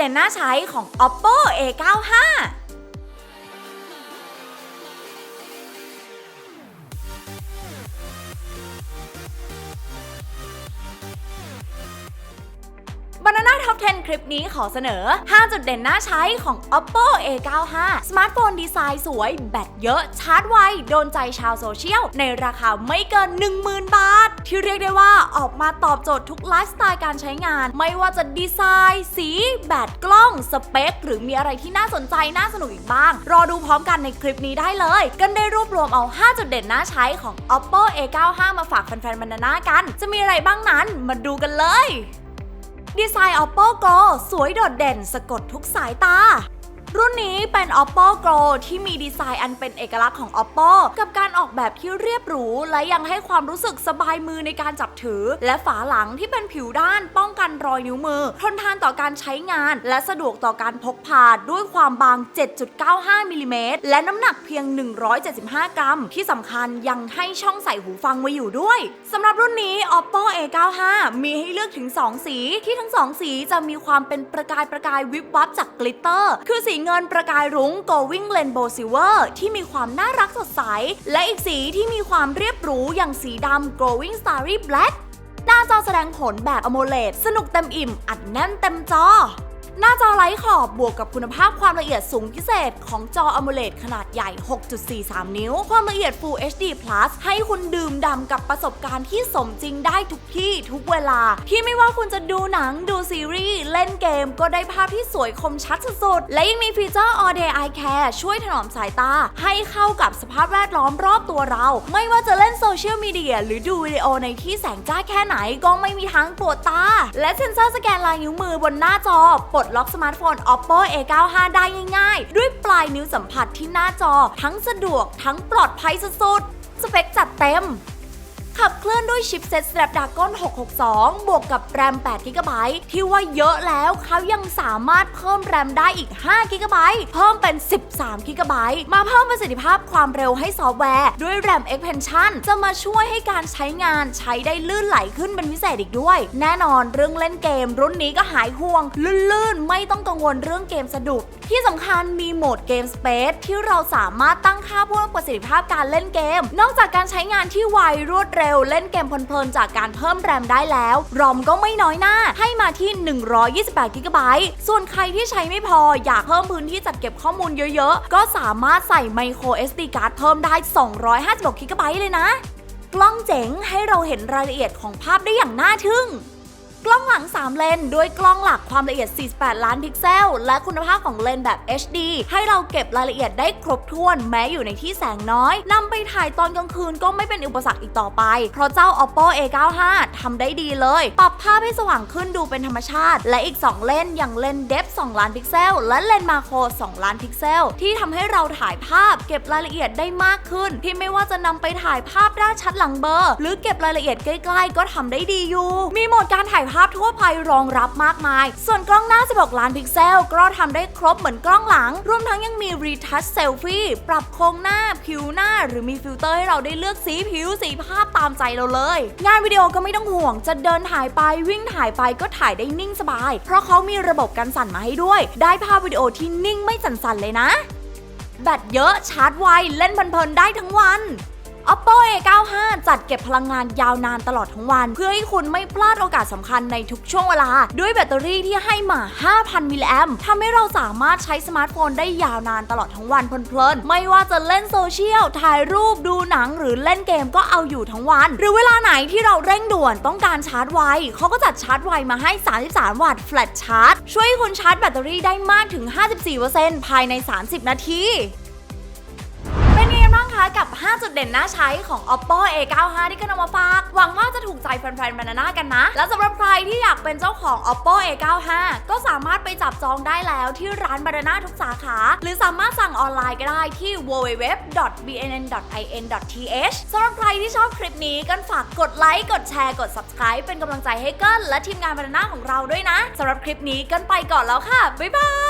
เด่นน่าใช้ของ oppo a95 นาน่าท็อป 10 คลิปนี้ขอเสนอ 5 จุดเด่นน่าใช้ของ oppo a95 สมาร์ทโฟนดีไซน์สวย แบตเยอะ ชาร์จไว โดนใจชาวโซเชียล ในราคาไม่เกิน 10,000 บาท ที่เรียกได้ว่าออกมาตอบโจทย์ทุกไลฟ์สไตล์การใช้งาน ไม่ว่าจะดีไซน์ สี แบตกล้อง สเปค หรือมีอะไรที่น่าสนใจ น่าสนุกอีกบ้าง รอดูพร้อมกันในคลิปนี้ได้เลย กันได้รวบรวมเอา 5 จุดเด่นน่าใช้ของ oppo a95 มาฝากแฟนๆบานาน่ากัน จะมีอะไรบ้างนั้น มาดูกันเลย ดีไซน์ Oppo Go สวยโดดเด่นสะกดทุกสายตารุ่นนี้เป็น Oppo Go ที่มีดีไซน์อันเป็นเอกลักษณ์ของ Oppo กับการออกแบบที่เรียบหรู และยังให้ความรู้สึกสบายมือในการจับ ถือ และฝาหลังที่เป็นผิวด้านป้องกันรอยนิ้วมือ ทนทานต่อการใช้งาน และสะดวกต่อการพกพาด้วยความบาง 7.95มิลลิเมตรและน้ำหนักเพียง 175 กรัม ที่สำคัญยังให้ช่องใส่หูฟังไว้อยู่ด้วยสำหรับรุ่นนี้ Oppo A95 มีให้เลือกถึง 2 สีที่ทั้ง 2 สีจะมีความเป็นประกายประกายวิบวับจากกลิตเตอร์ คือสีเงินประกายรุ้ง Going Rainbow Silver ที่มีความน่ารักสดใส และอีกสีที่มีความเรียบหรูอย่างสีดำ Glowing Starry Black น้าจอแสดงผลแบบอโมเลดสนุกเต็มอิ่ม อัดแน่นเต็มจอ หน้าจอไร้ขอบบวกกับคุณภาพความละเอียดสูงพิเศษ ของจอ AMOLED ขนาดใหญ่ 6.43 นิ้ว ความละเอียด Full HD Plus ให้คุณดื่มด่ำกับประสบการณ์ที่สมจริงได้ทุกที่ทุกเวลา ที่ไม่ว่าคุณจะดูหนังดูซีรีส์ เล่นเกมก็ได้ภาพที่สวยคมชัดสุดๆ และยังมีฟีเจอร์ All Day Eye Care ช่วยถนอมสายตา ให้เข้ากับสภาพแวดล้อมรอบตัวเรา ไม่ว่าจะเล่นโซเชียลมีเดียหรือดูวิดีโอในที่แสงจ้าแค่ไหนก็ไม่มีทางปวดตา และเซ็นเซอร์สแกนลายนิ้วมือบนหน้าจอปลดล็อกสมาร์ทโฟน Oppo A95 ได้ง่ายๆ ด้วยปลายนิ้วสัมผัสที่หน้าจอ ทั้งสะดวกทั้งปลอดภัยสุดๆ สเปคจัดเต็ม ขับเคลื่อนด้วยชิปเซ็ต Snapdragon 662 บวกกับแรม8 g b ที่ว่าเยอะแล้วเขายังสามารถเพิ่มแรมได้อีก5 g b เพิ่มเป็น 13 g b มาเพิ่มประสิทธิภาพความเร็วให้ซอฟต์แวร์ ด้วย RAM Expansion จะมาช่วยให้การใช้งานใช้ได้ลื่นไหลขึ้นเป็นพิเศษอีกด้วย แน่นอนเรื่องเล่นเกมรุ่นนี้ก็หายห่วง ลื่นๆ ไม่ต้องกังวลเรื่องเกมสะดุด ที่สำคัญมีโหมดเกม Space ที่เราสามารถตั้งค่าเพิ่มประสิทธิภาพการเล่นเกม นอกจากการใช้งานที่ไวรวดเร็วเล่นเกมเพลินๆจากการเพิ่มแรมได้แล้ว รอมก็ไม่น้อยหน้าให้มาที่ 128 g b ส่วนใครที่ใช้ไม่พออยากเพิ่มพื้นที่จัดเก็บข้อมูลเยอะๆ ก็สามารถใส่ไมโคร SD card เพิ่มได้ 256 g b เลยนะ กล้องเจ๋งให้เราเห็นรายละเอียดของภาพได้อย่างน่าทึ่ง กล้องหลัง 3 เลนด้วยกล้องหลักความละเอียด 48 ล้านพิกเซล และคุณภาพของเลนแบบ HD ให้เราเก็บรายละเอียดได้ครบถ้วนแม้อยู่ในที่แสงน้อยนำไปถ่ายตอนกลางคืนก็ไม่เป็นอุปสรรคอีกต่อไป เพราะเจ้า Oppo A95 ทำได้ดีเลย ปรับภาพให้สว่างขึ้นดูเป็นธรรมชาติ และอีก 2 เลนอย่างเลนเดฟ2ล้านพิกเซล และเลนมาโคร2ล้านพิกเซล ที่ทำให้เราถ่ายภาพเก็บรายละเอียดได้มากขึ้น ที่ไม่ว่าจะนำไปถ่ายภาพด้านชัดหลังเบอร์ หรือเก็บรายละเอียดใกล้ ๆ ก็ทำได้ดีอยู่ มีโหมดการถ่ายภาพทั่วไปรองรับมากมาย ส่วนกล้องหน้า 16 ล้านพิกเซล ก็ทำได้ครบเหมือนกล้องหลัง รวมทั้งยังมี Retouch Selfie ปรับโครงหน้าผิวหน้า หรือมีฟิลเตอร์ให้เราได้เลือกสีผิวสีภาพตามใจเราเลย งานวิดีโอก็ไม่ต้องห่วง จะเดินถ่ายไปวิ่งถ่ายไปก็ถ่ายได้นิ่งสบาย เพราะเขามีระบบกันสั่นมาให้ด้วย ได้ภาพวิดีโอที่นิ่งไม่สั่นๆเลยนะ แบตเยอะชาร์จไวเล่นเพลินๆได้ทั้งวัน Oppo A95 จัดเก็บพลังงานยาวนานตลอดทั้งวัน เพื่อให้คุณไม่พลาดโอกาสสำคัญในทุกช่วงเวลา ด้วยแบตเตอรี่ที่ให้มา 5,000 มิลลิแอมป์ทำให้เราสามารถใช้สมาร์ทโฟนได้ยาวนานตลอดทั้งวันเพลินๆ ไม่ว่าจะเล่นโซเชียล ถ่ายรูปดูหนังหรือเล่นเกมก็เอาอยู่ทั้งวัน หรือเวลาไหนที่เราเร่งด่วนต้องการชาร์จไวเขาก็จัดชาร์จไวมาให้ 33 วัตต์แฟลชชาร์จช่วยให้คุณชาร์จแบตเตอรี่ได้มากถึง 54%ภายใน 30 นาที ยังไงบ้างคะกับ 5 จุดเด่นน่าใช้ของ Oppo A95 ที่กันำมาฝาก หวังว่าจะถูกใจแฟนๆ Banana กันนะ แล้วสำหรับใครที่อยากเป็นเจ้าของ Oppo A95 ก็สามารถไปจับจองได้แล้วที่ร้าน Banana ทุกสาขา หรือสามารถสั่งออนไลน์ก็ได้ที่ www.bnn.in.th สำหรับใครที่ชอบคลิปนี้กันฝากกดไลค์กดแชร์กด subscribe เป็นกำลังใจให้เกินและทีมงาน Banana ของเราด้วยนะสำหรับคลิปนี้กันไปก่อนแล้วค่ะบ๊ายบาย